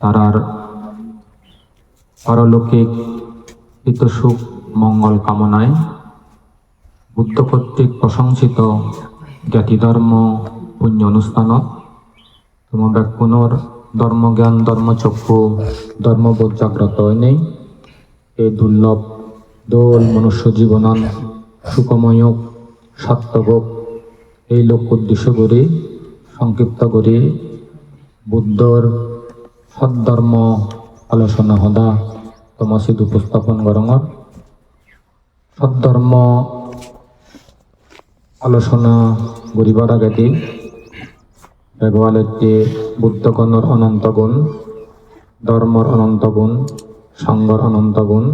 তারার পারলৌকিক হিতসুখ, মঙ্গল কামনায় বুদ্ধ কর্তৃক প্রশংসিত জ্ঞাতিধর্ম পুণ্য অনুষ্ঠানত তোমাদের পুনর ধর্মজ্ঞান, ধর্মচক্ষু, ধর্মবোধ জাগ্রত নেই। এই দুর্লভ, দোল মনুষ্য জীবনান সুখময় সাত্তভোগ এই লোক উদ্দেশ্য করে, সংক্ষিপ্ত করে, বুদ্ধর সদ্ধর্ম আলোচনা সদা তমাচিত উপস্থাপন গরঙর সদ্ধর্ম আলোচনা গরিবার আগেতে ব্যবহারেতে বুদ্ধগণর অনন্ত গুণ ধর্মর অনন্ত গুণ সংঘর অনন্ত গুণ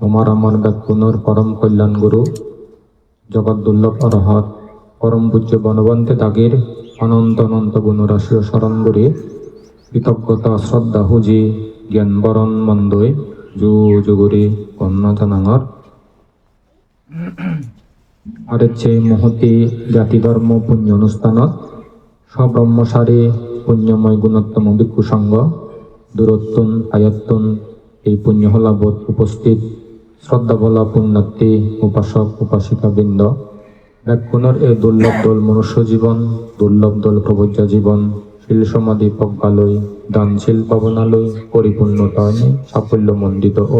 তোমার আমার ব্যক্তির পরম কল্যাণ গুরু জগৎ দুর্লভ অরহত পরম পূজ্য বনবন্তে দাগের অনন্ত অনন্ত গুণরাশি স্মরণ করে কৃতজ্ঞতা, শ্রদ্ধা, হুজি, জ্ঞান বরণ, মন্দই যু যুগুরি কন্যা জানাঙর আর হচ্ছে মহতি জাতি ধর্ম পুণ্য অনুষ্ঠানত। সব্রহ্মসারে পুণ্যময় গুণোত্তম ভিক্ষু সংঘ। দূরত্বন আয়ত্তন, এই পুণ্য হলাবোধ উপস্থিত। শ্রদ্ধা বলা পুণ্যার্থী, উপাসক উপাসিকা বৃন্দ ব্যাকুণর এই দুর্লভ দোল মনুষ্য জীবন, দুর্লভ দোল প্রবজ্জা জীবন। শিল সমাধি প্রজ্ঞালয় দানশীল পাবনালয় পরিপূর্ণতা সাফল্য মণ্ডিত ও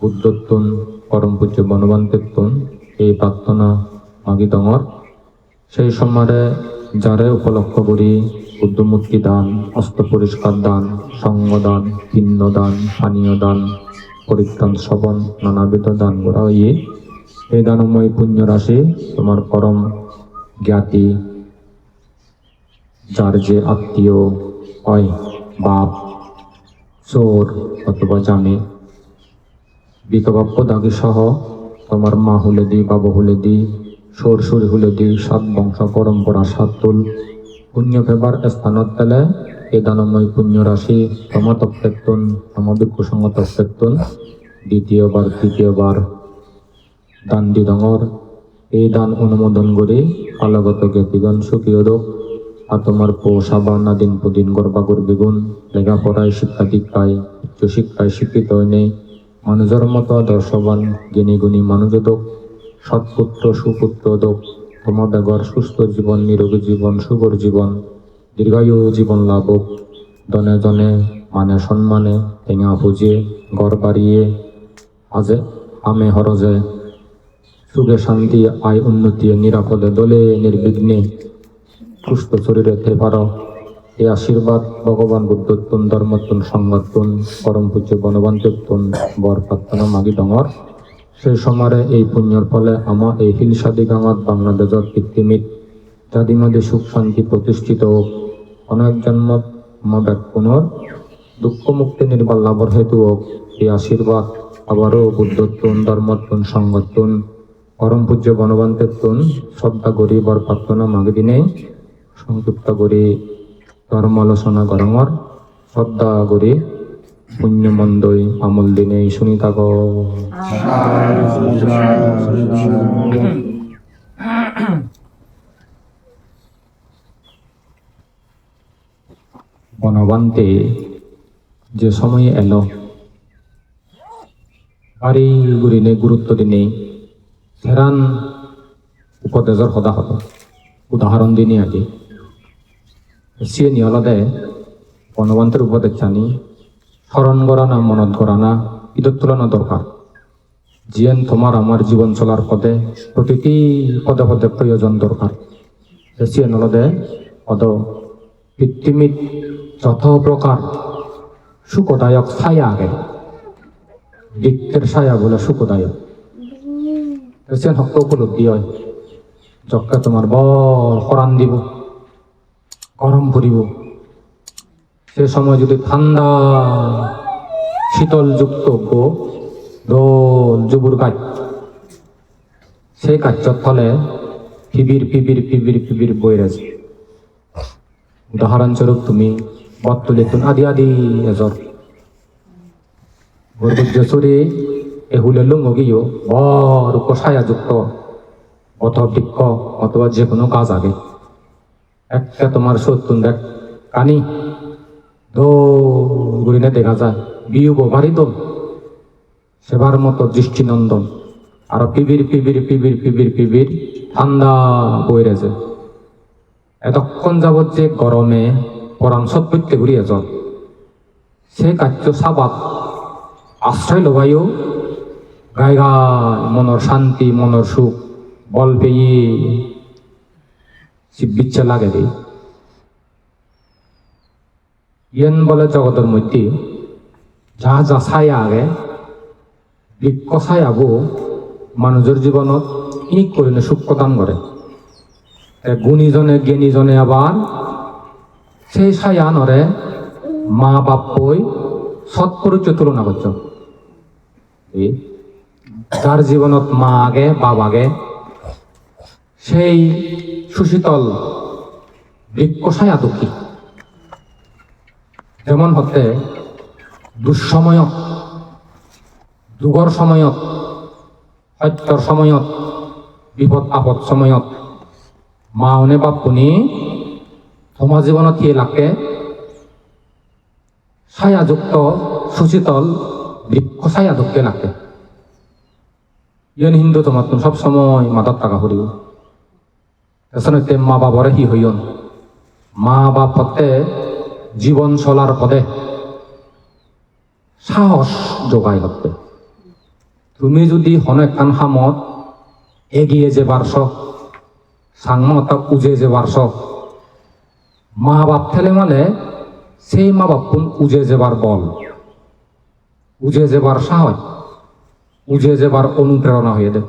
বুদ্ধত্বন পরম পূজ্য বনবান্তেত্তন এই প্রার্থনা মাগি ডঙর সেই সময়ে যারে উপলক্ষ করি বুদ্ধমূর্তি দান অস্ত পরিষ্কার দান সঙ্গ দান ভিন্ন দান পানীয় দান পরিত্রাণ শ্রবণ, নানাবিধ দান করা হইয়ে এই দানময় পুণ্য রাশি তোমার পরম জ্ঞাতি যার যে আত্মীয় হয়, বাপ, চোর অথবা জামে বিকবাপ্য দাগি সহ তোমার মা হলে দি, বাবা হলে দি সর সুর হলে দি, সাত বংশ পরম্পরা, সাত তুল। পুণ্য ফেবার স্থানত পেলে এই দানময় পুণ্য রাশি তোমা তপ্তেতুন তোমা ভিক্ষু সঙ্গ তপ্তেতুন দ্বিতীয়বার, তৃতীয়বার। দান দি ডঙর এই দান অনুমোদন করে, কালগত জ্ঞাতিগণ সুখী হোক। আর তোমার পৌষাবা না দিন প্রদিন গর্বা করবি গুণ। লেখাপড়ায় শিক্ষা দীক্ষায় উচ্চ শিক্ষায় শিক্ষিত হয় নেই। মানুষের মতো আদর্শবান, জ্ঞানী গুণী মানুষদক সৎপুত্র সুপুত্র দক। ব্যবহার সুস্থ জীবন, নিরোগী জীবন সুগর জীবন। দীর্ঘায়ু জীবন লাভ হোক দনে জনে মানে সম্মানে টেঙা বুঝিয়ে গড় বাড়িয়ে। আজে, আমে হরজে। সুখে শান্তি, আয় উন্নতি, নিরাপদে দলে, নির্বিঘ্নে। সুস্থ শরীরে তে পারো এই আশীর্বাদ ভগবান বুদ্ধত্বন ধর্মত্বন সংগঠন পরম পূজ্য বনবান্তেত্বন বর প্রার্থনা মাগি ডঙর। সেই সময়ে এই পুণ্যর ফলে আমার এই হিলসাদি গাঙত বাংলাদেশত পৃথিবীত যাদি মাঝে সুখ শান্তি প্রতিষ্ঠিত হোক। অনেক জন্মত আমার ব্যাকুণর দুঃখ মুক্তি নির্বাল লাভর হেতু হোক। এই আশীর্বাদ আবারও বুদ্ধত্বন ধর্মত্বন সংগঠন পরম পূজ্য বনবান্তেত্বন শ্রদ্ধা করি বর প্রার্থনা মাগি দিনে সংযুক্ত করি। ধর্ম আলোচনা গরমর শ্রদ্ধা করি। পুণ্য মন্দই আমল দিনে শুনি থাক। বনবান্তে যে সময়ে এলো, বাড়ি গুরিনে গুরুত্ব দিনে ফেরান উপদেশৰ সদাহত উদাহৰণ দিনে আজি। সিয়ে নিয়লদে বনবন্তের উপদেশ জানি স্মরণ করা না মনত করা না ঈদের তুলনা দরকার জিয়েন তোমার আমার জীবন চলার পদে প্রতিটি পদে পদে প্রয়োজন দরকার সিয়ে নলদে পদ পৃথিবীত যত প্রকার সুখদায়ক ছায়া আগে বৃত্তের ছায়া বলে সুখদায়ক এসেন হক উপলব্ধি হয় যকে তোমার বর করান দিব গরম করিব সে সময় যদি ঠান্ডা শীতল যুক্ত দোল যুবুর গাছ সেই কার্যর ফলে ফিবির ফিবির ফিবির ফিবির বই রয়েছে উদাহরণস্বরূপ তুমি বত্তলে তুন আদি আদি এজর। গর্ভজ্যসরে এহুলে লুঙ্গিও বড় কষায়া যুক্ত অথ বৃক্ষ অথবা যে কোনো কাজ আগে। একটা তোমার সত্যুন দেখ। কানি দৌড়িনে দেখা যায়। বিউ বাড়ি দোল সেবার মতো দৃষ্টিনন্দন। আর পিবির পিবির পিবির পিবির পিবির ঠান্ডা বই রেছে এতক্ষণ যাবৎ যে গরমে পরাণ সব করতে ঘুরিয়ে যাও। সে কার্য সাবাত। আশ্রয় লবাইও গায় গায় মনের শান্তি, মনের সুখ, বল পেয়ে। শিবিচ্ছে লাগে রে। ইয়েন বলে জগতের মধ্যে, যা যা ছায়া আগে বৃক্ষ ছায়াবো মানুষের জীবনত ইনিক করিলে সুখ প্রদান করে। গুণীজনে, জ্ঞানীজনে আবার সেই ছায়া নরে মা বাপ বই সৎপরিচয় তুলনা করছ। যার জীবনত মা আগে, বাপ আগে সেই সুশীতল বৃক্ষ ছায়া দুঃখী। যেমন হতে দুঃসময়ত যুগৰ সময়ত সত্যৰ সময়ত বিপদ আপদ সময়ত মাওনে বাপুনি সমাজ জীৱনত কি লাগে ছায়াযুক্ত, সুশীতল বৃক্ষ ছায়া দুঃখে লাগে ইয়ন হিন্দু তোমার সব সময় মাতত টাকা করিব এসনতে মা বাবরে হি হইয়ন। মা বাপ হতে জীবন চলার পদে সাহস যোগাই হতে তুমি যদি হনেকান হামত এগিয়ে যে পারছ সাংমতা উজে যে পারছ মা বাপ ঠেলে মানে সেই মা বাপ উজে যেবার বল। উজে যেবার সাহস, উজে যেবার অনুপ্রেরণা হয়ে দেয়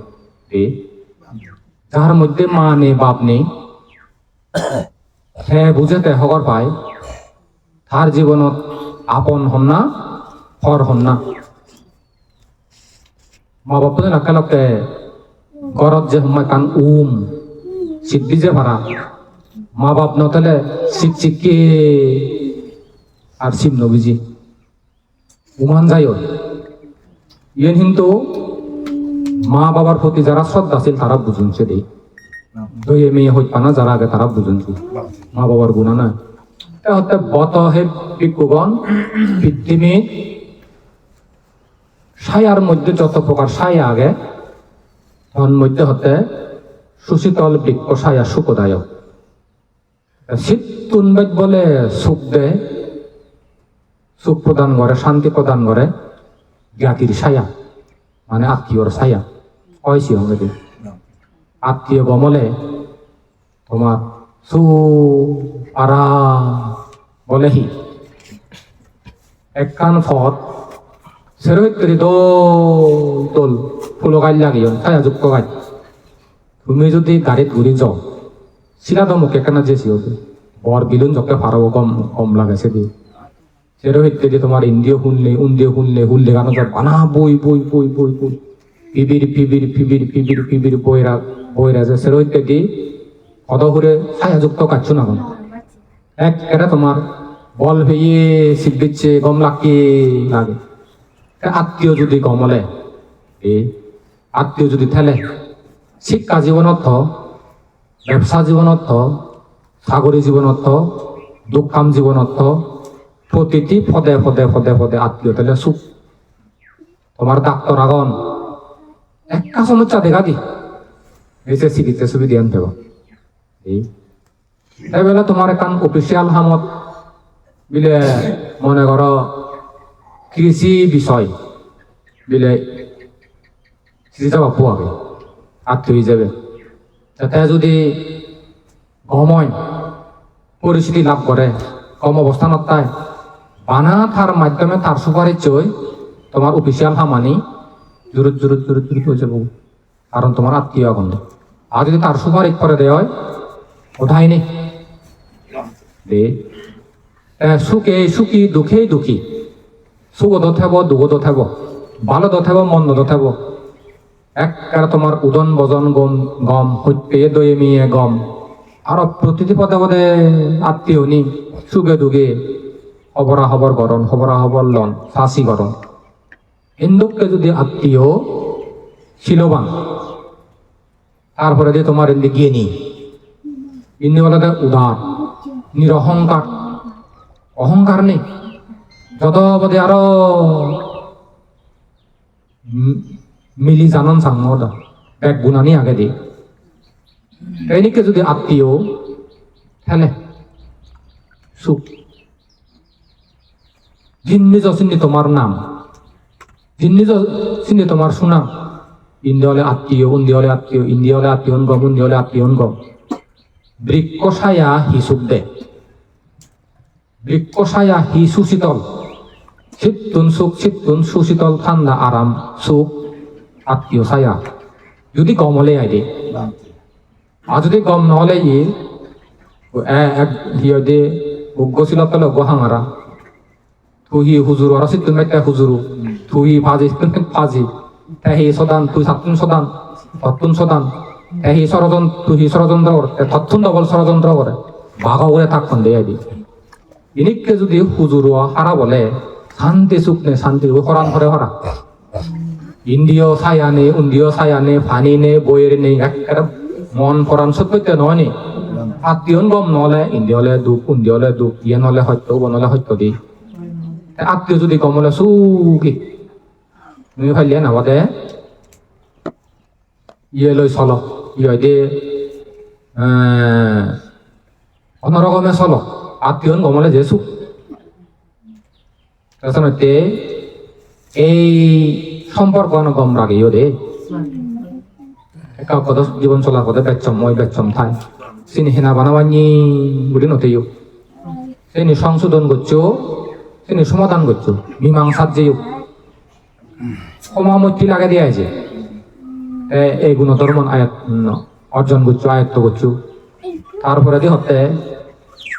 যার মধ্যে মা নেই, বাপ নেই হ্যাঁ বুঝেতে হগর পায় তার জীবনত আপন হন না, হর হন না। মা বাপনে লাকে ঘৰত যে সোমাই কাণ উম চিদ্ধি যে ভাড়া। মা বাপ নথলে চিক চিকে আর চিম নবীজি উমান যায় ইয়েন কিন্তু মা বাবার প্রতি যারা শ্রদ্ধা ছিল তারা বুঝুনছে দেই দইয়ে মেয়ে হইত পানা, যারা আগে তারা বুঝুনছে। মা বাবার গুণা না এটা হতে বত হে বিকুগণ পৃথিবী ছায়ার মধ্যে যত প্রকার ছায়া আগে তখন মধ্যে হতে সুশীতল বৃক্ষ ছায়া সুখদায়ক। শীত তুনবেদ বলে সুখ দেয়। সুখ প্রদান করে, শান্তি প্রদান করে। জ্ঞাতির ছায়া মানে আত্মীয়র ছায়া কয়সি হবে আত্মীয় গমলে তোমার সু আরা বলেহি একখান ফত সেরোহিতরি দোল দোল ফুলো গাছ লাগিও ছায়া যুক্ত গাছ তুমি যদি গাড়িত ঘুরি যাও সিরা তো মুখে কেনা যেছি হবে বর বিলুন যকে ফারাবো কম কম লাগে সেদি সেরোহিত যদি তোমার ইন্দিও শুনলে উন্দিও শুনলে হুললে গানো যা বানা বই বই বই বই বই পিবির পিবির পিবির পিবির পিবির বইরা বইরা যে সেরোহিত দি কত করে ছায়া না এক, এটা তোমার বল শিখ দিচ্ছে, গম লাগে। লাগে আত্মীয় যদি গমলে এ, আত্মীয় যদি ঠেলে, শিক্ষা জীবনত ব্যবসা জীবনত চাকরি জীবনত দোকান জীবনত প্রতিটি পদে পদে পদে পদে আত্মীয় ঠেলে সুখ। তোমার ডাক্তার আগন একটা সমস্যা দেখা দি এই যে চিকিৎসা সুবিধা আনতে হবে এই এবেলা তোমার এখন অফিসিয়াল হামত বিলে মনে করো কৃষি বিষয় বিলে চিঠি যাব পোৱাবে আত্মীয় হিচাপে যাতে যদি গময় পরিস্থিতি লাভ করে কম অবস্থানত তাই বানা তার মাধ্যমে তার সুপারিশ তোমার অফিসিয়াল হামানি জোরত জোরত জোরত জোরত হয়ে যাব কারণ তোমার আত্মীয় এখন আর যদি তার সুপারিশ করে দেয় হয় কোথায় নেই। সুখে সুখী, দুখে দুখী। সুখত থাকব দুখত থাকব ভালত থাকব মন্দত থাকব একবারে তোমার উদন বজন গম গম সত্যে দয়ে মিয়ে গম। আর প্রতিটি পদে পদে আত্মীয় নি সুখে দুখে। হবরা হবর গরম হবরা হবর লন, ফাঁসি গরম হিন্দুকে যদি আত্মীয় শিলবান, তারপরে দিয়ে তোমার এদিকে গিয়ে নি ইন্দি বলে উদার, নিরহংকার, অহংকার নেই। যত বদে আরও মিলি জানন সাংমদা ব্যাগ গুনানি আগে দি। এনেকে যদি আত্মীয় ঠেলে সুখ। জিন্নি চিনি তোমার নাম। জিন্নি চিনি তোমার সুনাম ইন্দি হলে আত্মীয়, উন্দি হলে আত্মীয়, ইন্দি হলে আত্মীয় গম উন্দি হলে আত্মীয় গম বৃক্ষ ছায়া হিসুক দে। বৃক্ষ ছায়া হি সুশীতল চিত্তুন সুখ চিত্তুন সুশীতল ঠান্ডা, আরাম, সুখ, আত্মীয় ছায়া। যদি গম হলে আই দে আর যদি গম নহলে ই এক হিয় দে উগ্গছিল তলে গোহাঙারা তুহি হুজুরু আর সিত্তুন মেটা হুজুরু তুহি ফাজি সিত্তুন ফাজি তেহি সদান, তুই সাত্তুন সদান তত্তুন সদান। তেহি ষড়যন্ত্র তুহি ষড়যন্ত্র করে তত্তুন ডবল ষড়যন্ত্র করে ভাগ করে থাকুন দে আদি ইনিককে যদি হুজুরু হারা বলে, শান্তি সুখ নে শান্তি হরান হরা ছায়া নেই ইন্দ্রিয় ছায়া নেই ফানি নেই বইয়ের নেই একেবারে মন পরাণ সত্যতে নয় নি? আত্মীয় গম নহলে ইন্দ্রিয় হলে দুখ ইন্দ্রিয় হলে দুখ ইয়ে নহলে সত্য বনলে সত্য দি। আত্মীয় যদি কম হলে সুখী তুমি ভালিয়ে নাবাদে ইয়ে লৈ চল ইয়ে দে অনরকমে চল। আত্মীয় গমলে যে সুখ তাৰপিছতে, এই সম্পর্ক গম রাগিও দে একা কত জীবন চলার পথে বেচম মই বেচম থাই সিনি হেনা বানাবানি বুলি নতেও সিনি সংশোধন করছ তিনি সমাধান করছ মীমাংসার যে সমামতি লাগে দিয়ে এ- এই গুণধর্ম আয়াত অর্জন করছ আয়ত্ত করছ তারপরে দি হতে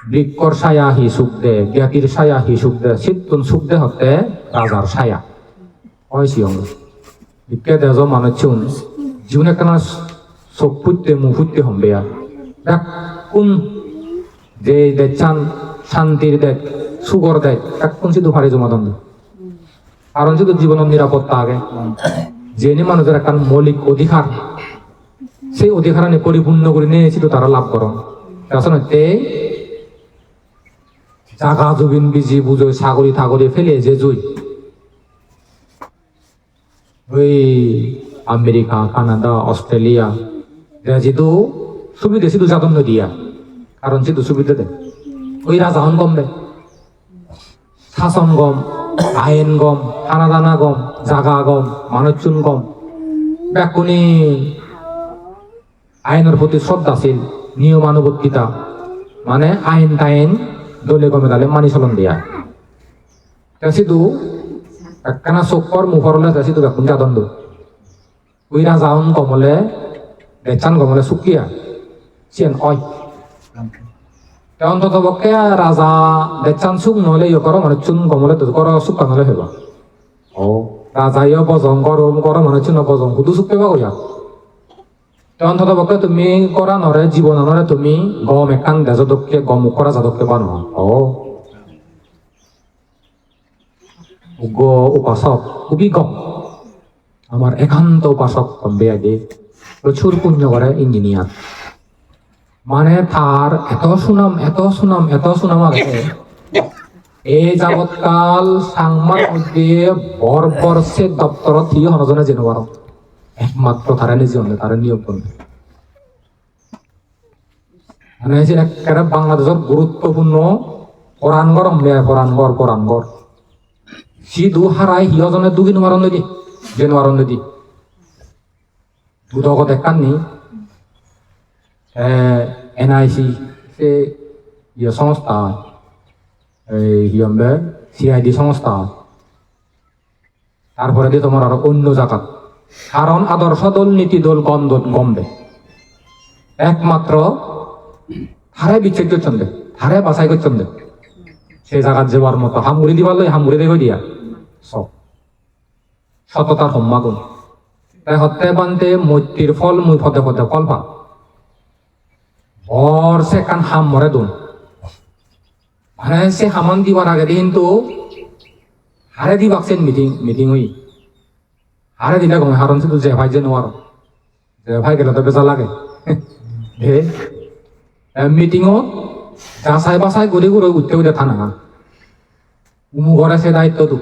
বৃক্ষর ছায়া হি সুখ দে জ্ঞাতির ছায়া হি সুখ দে চিত্তুন সুখ দে হতে রাজার ছায়া। হয়েছি অঙ্গ বিজ্ঞা দেজ মানুষজন জীবনে কেন চোখ ফুটতে মুখ ফুটতে হম্বে আর। দেখ, কোন যে দেখছান শান্তির দেখ সুগর দেয় এক কোন শুধু ভারে জমা দ্বন্দ্ব কারণ শুধু জীবনের নিরাপত্তা আগে জেনে মানুষের একটা মৌলিক অধিকার, সেই অধিকার নিয়ে পরিপূর্ণ করে নিয়েছিল তারা লাভ করন। আসলে তে জাগা জুবিন বিজি বুঝো ছাগলি থাগলি ফেলে যে জুই, ওই আমেরিকা, কানাডা, অস্ট্রেলিয়া যেহেতু সুবিধা শুধু জাতন্য দিয়া। কারণ শুধু সুবিধা দেয়। ওই রাজা হন কম দেয় শাসন গম। আইন গম হানাদানা গম, জাগা গম মানুষজন গম। ব্যাকুনি আইনের প্রতি শ্রদ্ধাশীল, নিয়মানুবর্তিতা। মানে আইন টাইন দলে গমে দালে মানি চলন দিয়া। তা শুধু একখানা চকুর মুখরলে তা শুধু বেকুন জাদন্দ ওই রাজা হন কমলে বেচান গমলে সুকিয়া চিয়েন অয় অন্তত পক্ষে রাজা বেচান সুখ নহলে ইয়ে করো মানে চুন গমলে তো করো সুখ নহলে হেবা। ও রাজা ইয়ে বজং করো করো মানে চুন বজং শুধু সুখ পেবা কইয়া। অন্তত পক্ষে তুমি করা নরে জীবন নরে তুমি গম একান দেজদককে গম করা যাদককে পানো ও উগ্র উপাসক খুবই কম আমার একান্ত উপাসক কমবে আগে। প্রচুর পুণ্য করে ইঞ্জিনিয়ার মানে তার এত সুনাম এত সুনাম এত সুনাম আছে। এই যাবৎকাল সাংমার মধ্যে বর সে দপ্তর থিয়ে হনজনে যেন পারো একমাত্র তারা নিজে হলে, তারা নিয়োগ করবে। মানে যে একেবারে বাংলাদেশের গুরুত্বপূর্ণ পরাণগর মেয়ে পরাণগর পরাণগর সি দু হারাই হিয়জনে দুগি নোয়ারন লদি যে নোয়ারন লদি দুদক দেখাননি এনআইসি সে ইয়ে সংস্থা, এই হিয়ম্বে সিআইডি সংস্থা। তারপরে দিয়ে তোমার আরও অন্য জায়গা কারণ আদর্শ দল, নীতি দল গম গমবে একমাত্র হারে বিচ্ছেদ করছেন হারে বাছাই করছেন দে। সেই জায়গাত যাওয়ার মতো হামুড়ি দিবার লই হামুড়ি দেখে দিয়া। সব। সততার সম্মাগুণ তাই হতে বান্তে মৈত্রীর ফল মুই ফতে ফতে ফল পা বর সে কান হাম মরে দুন মানে সে হামান দিবার আগে কিন্তু হারে দি বাকছেন মিটিং মিটিং হই হারে দিলে গমে হারন শুধু যে ভাই যে নোয়ার যে ভাই গেলে তো বেজা লাগে মিটিংও যাচাই বাছাই করে করে উঠতে উঠে থানা উমুঘরে সে দায়িত্ব দু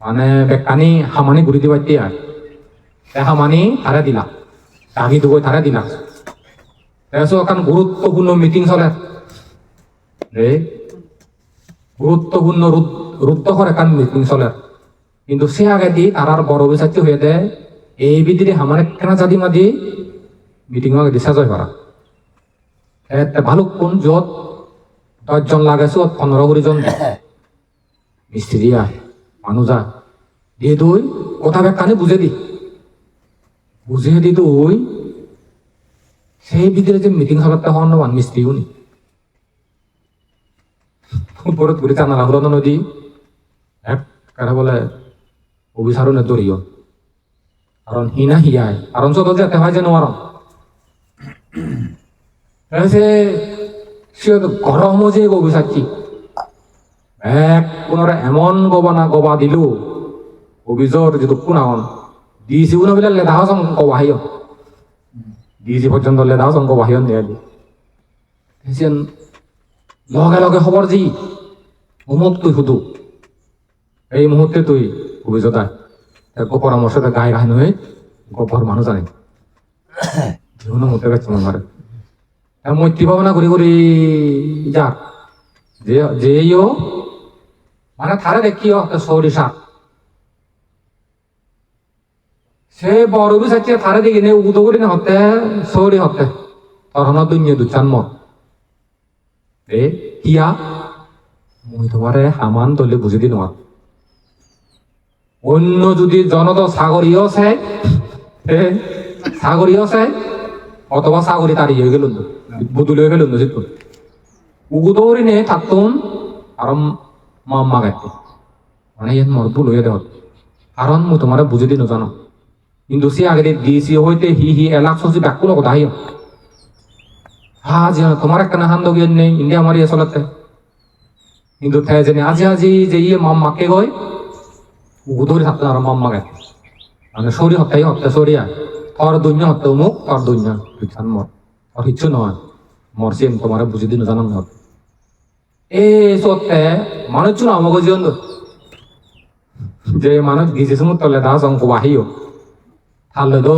মানে বেকানি হামানি ঘুরি দিবার তে হামানি তারে দিলা আমি দুগৈ তারে দিলা তাৰপিছত এখন গুৰুত্বপূৰ্ণ মিটিং চলে। এই গুরুত্বপূর্ণ রুদ্ধকর একান মিটিং চলে। কিন্তু সে আগে দি তারার বড় বিচারটি হয়ে দেয় এই বিদিরে আমার কেনা জাদি মাদি মিটিং আগে দিশা জয় করা এতে ভালুক কোন যত দশজন লাগাইছো পনেরো কুড়ি জন। মিস্ত্রি আয় মানুষ আয় দিয়ে তুই কথা বেকানে বুঝে দি। বুঝে দি তুই সেই বিদিরে যে মিটিং হলাতে হন মান মিস্ত্রিও নি ওপৰত ঘূৰি জানালা হলো নদী, এক কাৰা বোলে অবিচাৰো নেদৰিও কাৰণ হিনা হিয়াই কাৰণ চত যেতে হয় যে নোৱাৰো। সে সে গৰম যে অবিচারছি এক পুনরে এমন গবানা গবা দিলো অভিযোগ যিটো কোনাখন দিছি উনো বোলে লেদাহ চং কবাহিও দিছি পর্যন্ত লেদাহ চং কবাহিও নিয়ে দি লগে লগে খবর দি অমুক তুই সুধু। এই মুহূর্তে তুই আয় একো পরামর্শ গায়ে গায়ে নয় গভর মানুষ জানে। জীবনে মতে গেছে আমার মৈত্রী ভাবনা করি করি যা যে যেইও মানে থারে দেখিও সরিষা সে বড় বি সাথে থারে দেখি নে উদো করি না হতে সরি হতে তখন দুনিয়া দুচান মত এ, কিয়া? মই তোমারে হামান তলে বুঝে দিন অন্য যদি জনদ সাগরীয় এ সাগরীয় চাই অথবা সাগরী তাড়ি হয়ে গেল বদলি হয়ে গেল জিতু উগুদৌরি নে থাকতুন আর মাম্মা গাইতে। মানে ইয়াত মর ভুল হয়ে দেওয়া কারণ মই তোমারে বুঝে দিন জানো? কিন্তু সে আগে দিয়েছি হইতে হি হি এলাক সজি ব্যাকুল কথা আইও হা যে তোমার একটা না হান্দ গিয়ে নেই ইন্ডিয়া মারি আসলতে কিন্তু তে জানি আজি আজি যে ইয়ে মাম্মাকে গই উগুদৌরি থাকতো আর মাম্মা গাইতে মানে সরি হত্যাই হত্যা সরিয়া তোর দুন্য হত্যা মুখ তোর দুন্য বিখ্যান মর তোর কিচ্ছু নয় মরছি তোমার বুঝি দিন জানান মত এ সত্যে মানুষ আমাকে জীবন যে মানুষ গিজে সমুদ্র তলে দা অঙ্ক বাহিও তাহলে তো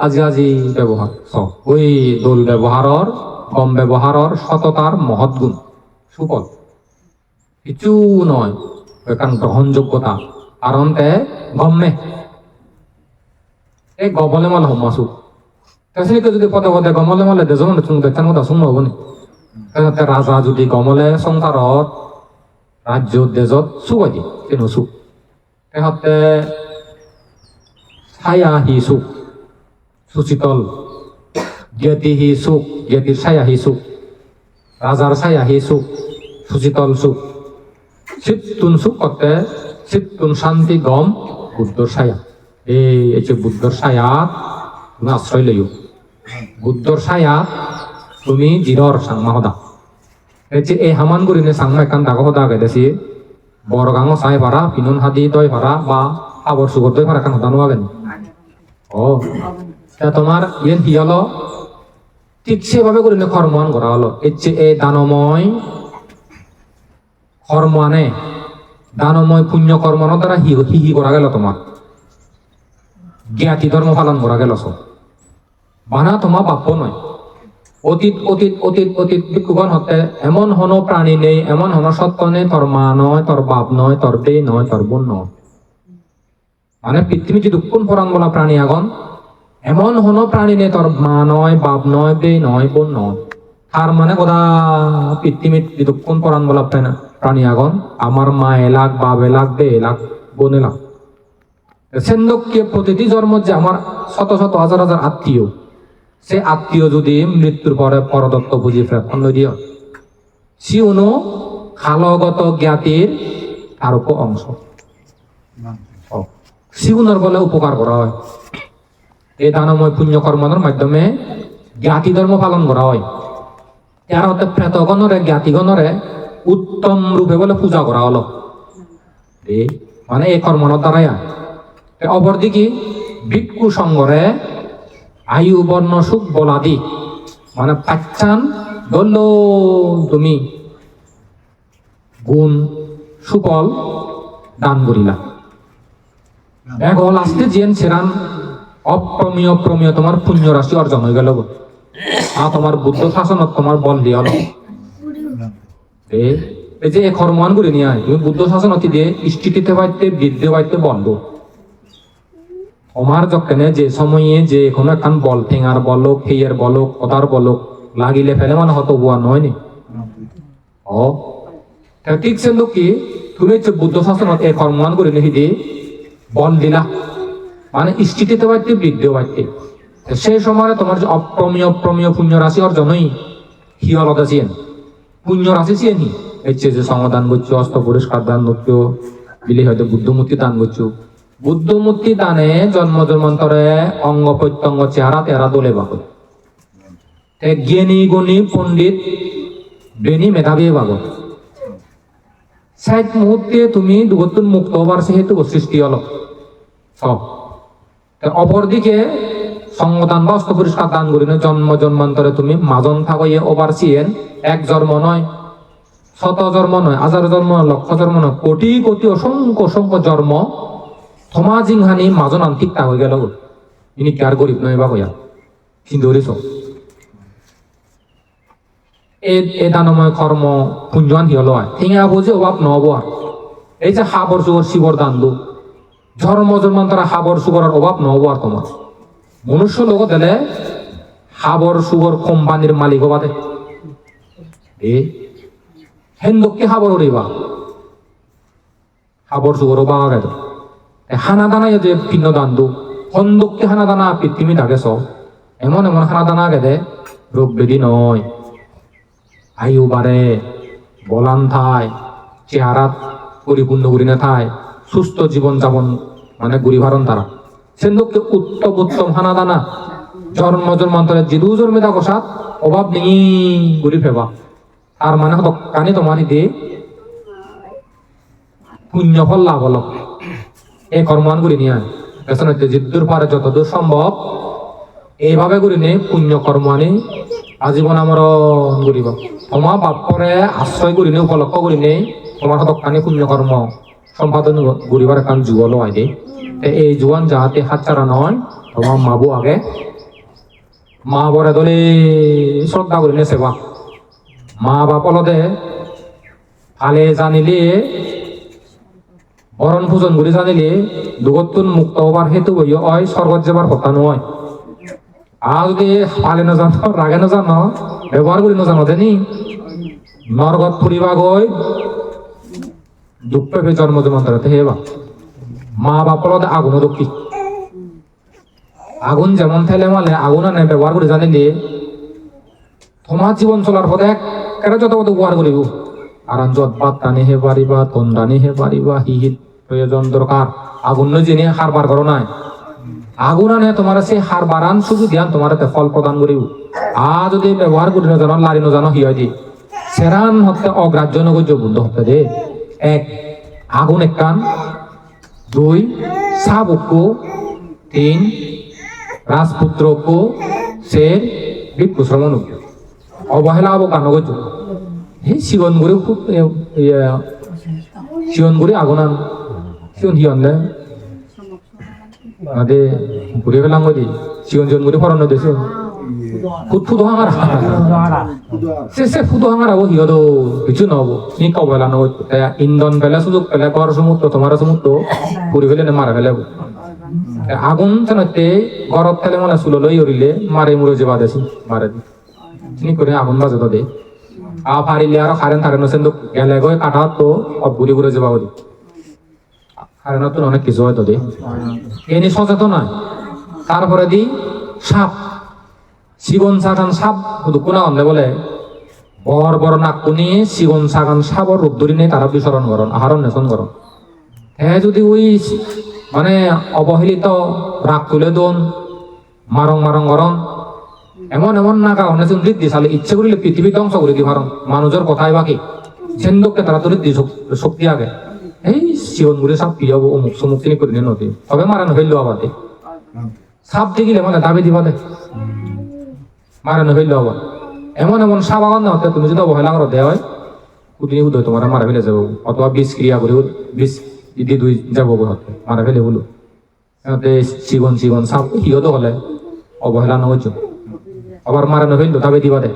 আজি আজি ব্যবহার। চ ওই দোল ব্যবহারর, কম ব্যবহারর সততার মহৎ গুণ। সুফল। কিছু নয় কারণ গ্রহণযোগ্যতা। কারণ তে গমে। এই গবলে মাল হমাসু তাছাড়া যদি পদে পদে গমলে মালে দেজন তুমি দেখতেন কথা শুন হবনি তাতে রাজা যদি গমলে সংসারত, রাজ্য দেজত দিয়ে কেন চুক তেহতে ছায়া হি সুখ। সুচিতল জ্ঞাতি হি সুখ জ্ঞাতির ছায়া হি সুখ। রাজার ছায়া হি সুখ সুচিতল সুখ। চিত্তুন সুখ করতে চিত্তুন শান্তি, গম, বুদ্ধর ছায়া এই হচ্ছে বুদ্ধর ছায়াত তুমি আশ্রয় লইও। বুদ্ধর ছায়াত তুমি জিরর সাংমা হদা এই যে এই হামান গুরিনে সাংমা একান দাগ হদা গেদেছি বড় গাঙো চাই পারা পিনুন হাদি তৈ পারা বা আবর সুগর তৈ পারা কান হদা নোয়া গেনি তোমার ইয়ে কি হলো? ঠিক সেভাবে করে কর্মান করা হলো। এই দানময় কর্ম দানময় পুণ্য কর্মর দ্বারা হি হি করা গেল তোমার জ্ঞাতি ধর্ম পালন করা গেল সব বানা তোমার বাপ্য নয়। অতীত অতীত অতীত অতীত বিক্ষুগণ হতে এমন হন প্রাণী নেই, এমন হন সত্য নেই তোর মা নয় তোর বাপ নয় তোর দে নয় তোর বোন নয়। মানে পৃথিবী যদি কোন পরাণ বলা প্রাণী আগন, এমন হন প্রাণী নেই তোর মা নয়, বাপ নয় বে নয়, বোন নয়। তার মানে কথা পৃথিবীর যদি কোন পরাণ বলা প্রাণী- আগন, আমার মা এলাক বাপ এলাক বে এলাক বোন এলাক সেন্দককে প্রতিটি জন্ম যে আমার শত শত হাজার হাজার আত্মীয়, সে আত্মীয় যদি মৃত্যুর পরে পরদত্ত বুঝি ফেরত দিও সিউনো খালগত জ্ঞাতির আরোপ অংশ। সিগুণের বলে উপকার করা হয়। এই দানময় পুণ্য কর্মের মাধ্যমে জ্ঞাতি ধর্ম পালন করা হয়। ইয়ার হতে প্রেতগণরে জ্ঞাতিগণরে উত্তম রূপে বলে পূজা করা হলো মানে এই কর্মর দ্বারাই অপরদিকে ভিক্ষু সঙ্গরে আয়ু বর্ণ সুখ বলাদি মানে পাচ্ছান ধরল তুমি গুণ, সুফল দান করিলা এক হল আসতে জিয়েন সেরান অপ্রমীয় প্রমীয় তোমার পুণ্য রাশি অর্জন হয়ে গেল তোমার বুদ্ধ তোমার বল এই যে কর্মান করে নিয়ে আয়, তুমি বুদ্ধ শাসন দিয়ে পাইতে বলব তোমার যখনে যে সময়ে যে কোনো একখান বল, ঠেঙার বলক ফেয়ার বলক, কথার বলক, লাগিলে ফেলে মানে হত বুয়া নয় নি? ও ঠিক সে লোক কি তুমি বুদ্ধ শাসনত এ কর্মান করে নিহি দিয়ে বল দিলা মানে ইষ্টিটিতে পাইতে বৃদ্ধি পাইতে তো সেই সময় তোমার যে অপ্রমীয় প্রমীয় পুণ্য রাশি অর্জনই হিয়লতা চিয়েন পুণ্য রাশি চিয়েনি হচ্ছে যে সমাধান করছ অস্ত পুরস্কার দান করছ, বিলি হয়তো বুদ্ধমূর্তি দান করছ। বুদ্ধমূর্তি দানে জন্ম জন্মান্তরে অঙ্গ প্রত্যঙ্গ চেহারা তেহারা দোলে বাকো জ্ঞানী, গুণী, পণ্ডিত বেনি মেধাবী বাগো। সাইড মুহূর্তে তুমি দুগতুন মুক্ত হবার সেহেতু সৃষ্টি হলো। সব। অপরদিকে সংগদান বা অস্ত পরিষ্কার দান করিনে জন্ম জন্মান্তরে তুমি মাজন থাকো ইয়ে ওভার সিয়েন এক জন্ম নয়, শত জন্ম নয়, হাজার জন্ম নয়, লক্ষ জন্ম নয়, কোটি কোটি অসংখ্য অসংখ্য জন্ম থমা জিংহানি মাজন আন্তিক তা হয়ে গেল। ইনি কার গরিব নয় বা কয়া কিন্তু ধরিস এ এ দানময় কর্ম পুঞ্জান হিয়ল হয় ঠিঙা বুঝে অভাব নহব এই যে হাবর যুগর শিবর দান দু। ধর্ম জন্মান্তরা হাবর সুগরের অভাব নহব আর তোমার মনুষ্য লোক দিলে হাবর সুগর কোম্পানির মালিক হবা দে। এ হেন্দককে হাবর উড়িবা হাবর সুগর বাবা গেল হানা দানা যে পিন্ন দান দু হন্দককে হানা দানা পৃথিবী থাকেছ এমন এমন হানা দানা গেদে রোগ বেদি নয়। আয়ু বাড়ে বলান থায় চেহারাত পরিপূর্ণ করি না থায় সুস্থ জীবন যাপন মানে গুড়ি ভারণ তারা। সেন্দুককে উত্তম উত্তম হানা দানা জন্ম, জন্মান্তরে জিদু জন্মিদা কষাত অভাব নেই গুড়ি ফেবা। আর মানে হতো কানি তোমার ইতি পুণ্য ফল লাভ হল। এই কর্মান করি নিয়ে পেছনে জিদ্দুর পারে যতদূর সম্ভব, এইভাবে করি নে, পুণ্য কর্ম আনি আজীবন আমার করিব তোমার বাপরে আশ্রয় করি নে, উপলক্ষ করি নে, তোমার হাতক কানি পুণ্য কর্ম। সম্পাদন করিবার কান যুগ লয় দে তে এই জুয়ান যাহাতে হাতছাড়া নয় তোমার মাবু আগে। মা বরে দলে শ্রদ্ধা করি নে সেবা। মা বাপল দে ফালে জানিলে, বরণ পূজন করে জানিলে দুগতুন মুক্ত হবার হেতু বই অয়, স্বর্গত যাবার কথা নয়। আর যদি পালে না জানো, রাগে না জানো, ব্যবহার করি না জানো, দেনি? নরগত ফুরিবা গৈ দুঃখ পেয়ে জন্ম জন্মান্তরতে হেবা মা বাপর আগুন দুঃখী। আগুন যেমন থেলে মালে আগুন আনে ব্যবহার করে জানিলে তোমার জীবন চলার পথে একেবারে যত ব্যবহার করিব। আর যত বাত টানি হে পারিবা তন টানি হে পারিবা হিহিত প্রয়োজন দরকার। আগুন জেনে হার বার করো নাই। আগুন আনে তোমার সে হার বারান শুধু ধ্যান তোমার ফল প্রদান করিব। আ যদি ব্যবহার করি না জানো, লারি না জানো হিয় দি। সেরান হতে অগ্রাহ্য নগর্য বুদ্ধ হতে দে। এক, আগুন কান। দুই সাবক্য তিন রাজপুত্রক্য শের ভিক্ষু শ্রমণ অবহেলা অবকান নগর্য হে শিবন গুড়ি খুব শিবন গুড়ি আগুন আন শিবন হিয়ন দেয় আদে ঘুরে পেলাম গদি। চিকন চিকন করে ফরানো দেশে। ফুট ফুট হাঙার সে সে ফুট হাঙার আবো হিয়দ কিছু নহব নি কবেলা নব ইন্ধন পেলে সুযোগ পেলে কর সমুদ্র তোমার সমুদ্র ঘুরে ফেলে নে মারা ফেলে আগুন চানতে গরত ফেলে মানে চুলো লই উরিলে মারে মুড়ে যে বাদেছি মারে চিনি করে আগুন বাজে তো দে আ ফারিলে আর কারেন্ট থাকে নসেন তো গেলে গই কাটা তো অব ঘুরে ঘুরে যাবা দি কারেন্ট তো অনেক কিছু হয় তো দে এনে সচেতন নয় তারপরে দি সাপ সিগন সাগান সাপ কোনা অন্ধে বলে বর বড় নাকুনি সিগন সাগান সাপর রূপ ধরি নেই তারা বিচরণ করন আহরণ নেশন করন হ্যাঁ যদি ওই মানে অবহেলিত রাগ তুলে দোন মারং মারং গরম এমন এমন নাগা অনেক বৃদ্ধি চালে ইচ্ছে করিলে পৃথিবী ধ্বংস করে দি ভারণ মানুষের কথাই বাকি। সেন্দককে তারা তুলে দি শক্তি আগে। এই শিবন গুড়ে সাপ কি যাব অমুক সমুক তিনি করে নিয়ে নদী তবে মারানো হইল আবার দে। সাপ দেখিলে মানে দাবি দিবা মারানো হইল আবার। এমন এমন সাপ আগান না হতে তুমি যদি অবহেলা করো, দেয় কুদিনি হুদ তোমার মারা ফেলে যাব। অথবা বিষ ক্রিয়া করে বিষ ইদি দুই যাব হতে, মারা ফেলে হলো সিহঁতে চিগন চিগন চাপ সিহঁতো হ'লে অৱহেলা নহৈছো আবার মারানো ফেলল তবে দিবা দে।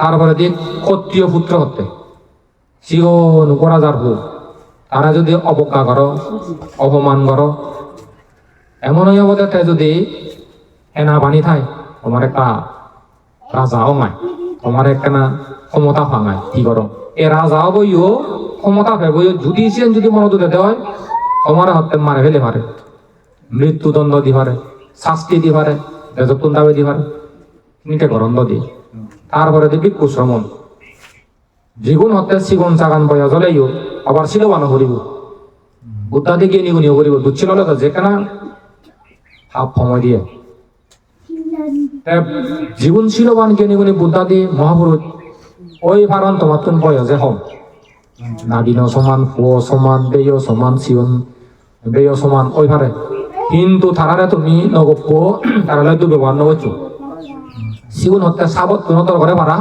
তারপরে দিয়ে ক্ষত্রিয় পুত্র হতে। চিগন করা যার হোক, তারা যদি অবজ্ঞা করো, অপমান করো এমন হয়ে অবদাতে যদি এনা বানি থাই তোমার একটা রাজা অঙায় তোমার একটা না ক্ষমতা ভাঙায় কি করো? এ রাজা বইও ক্ষমতা ভেবইও যদি সে যদি মনত দিতে হয়, তোমার হাতে মারে ফেলে পারে মৃত্যুদণ্ড দি পারে শাস্তি দি পারে যতন দাবে দি পারে নিতে গরন্দ দি। তারপরে দিবি কুশ্রমণ জীবন হতে সিগুন চাগান বয়া জ্বলাইও, আবার শিলবানো করিব। বুদ্ধাদি গিয়ে নিগুনিও করিব তো যেখানে, হাফ সময় দিয়ে। তে জীবন শিলবান জ্ঞানী গুণী বুদ্ধাদি মহাপুরুষ, ওই ফারণ তোমার তুন বয়সে হম নাদিন সমান ফুয় সমান, বেয় সমান সিয়ন বেয় সমান, ওই ফারে কিন্তু তারারে তুমি নগপ্য তারালে তো ব্যবহার নগচ্ছ। সিগুন হত্যা সাবত তুনতর করে পারা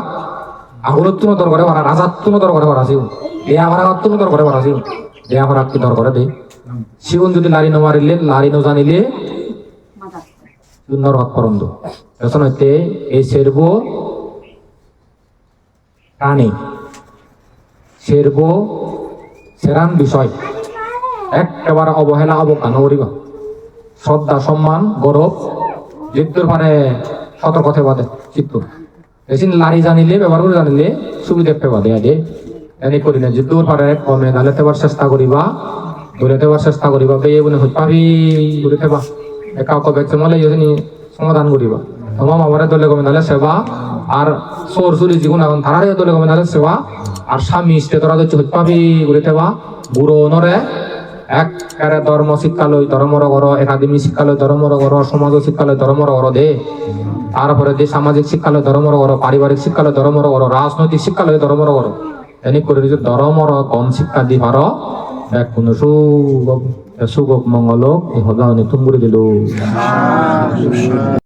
আহুলত তুনতর করে পারা রাজাত তুনতর করে পারা সিগুন দেয়া ভাড়া তুনতর করে পারা সিগুন দেয়া ভাড়া কি দর করে দে? সিগুন যদি লারি নমারিলে লারি নজানিলে সুন্দর হৎপরন্দ এখন হইতে এই সেরব সেরান বিষয়। একেবারে অবহেলা অবজ্ঞা নকরিবা শ্রদ্ধা, সম্মান, গৌরব যুদ্ধর মানে সতর্ক থেবা দে চিত্ত। এসিন লারি জানিলে, ব্যবহার করে জানিলে সুবিধা পেবা দেয়া দে। এনে করি না, যুদ্ধর পারে কমে তেবার চেষ্টা করিবা, দূরে তেবার চেষ্টা করিবা, বেয়ে বলে হই পাবি, দূরে থেবা একা অক ব্যক্তি মলে ইখিনি সমাধান করিবা। তোমার মামারে দলে কমে নালে সেবা আর সোর সুরি জীবন এখন তারারে দলে কমে নালে সেবা আর স্বামী স্ত্রী তোরা হচ্ছে হই পাবি করে থেবা, বুড়ো নরে একেবারে ধর্ম শিক্ষালয় ধর্মর ঘর, একাডেমি শিক্ষালয় ধর্মর ঘর, সমাজ শিক্ষালয় ধর্মর ঘর দে। তারপরে যে সামাজিক শিক্ষালয় ধর্মর ঘর, পারিবারিক শিক্ষালয় ধর্মর ঘর, রাজনৈতিক শিক্ষালয় ধর্মর ঘর। এনে করে ধর্মর কম শিক্ষা দি পার এক কোনো সুগক মঙ্গল এই হদানি তুমগুড়ি দিল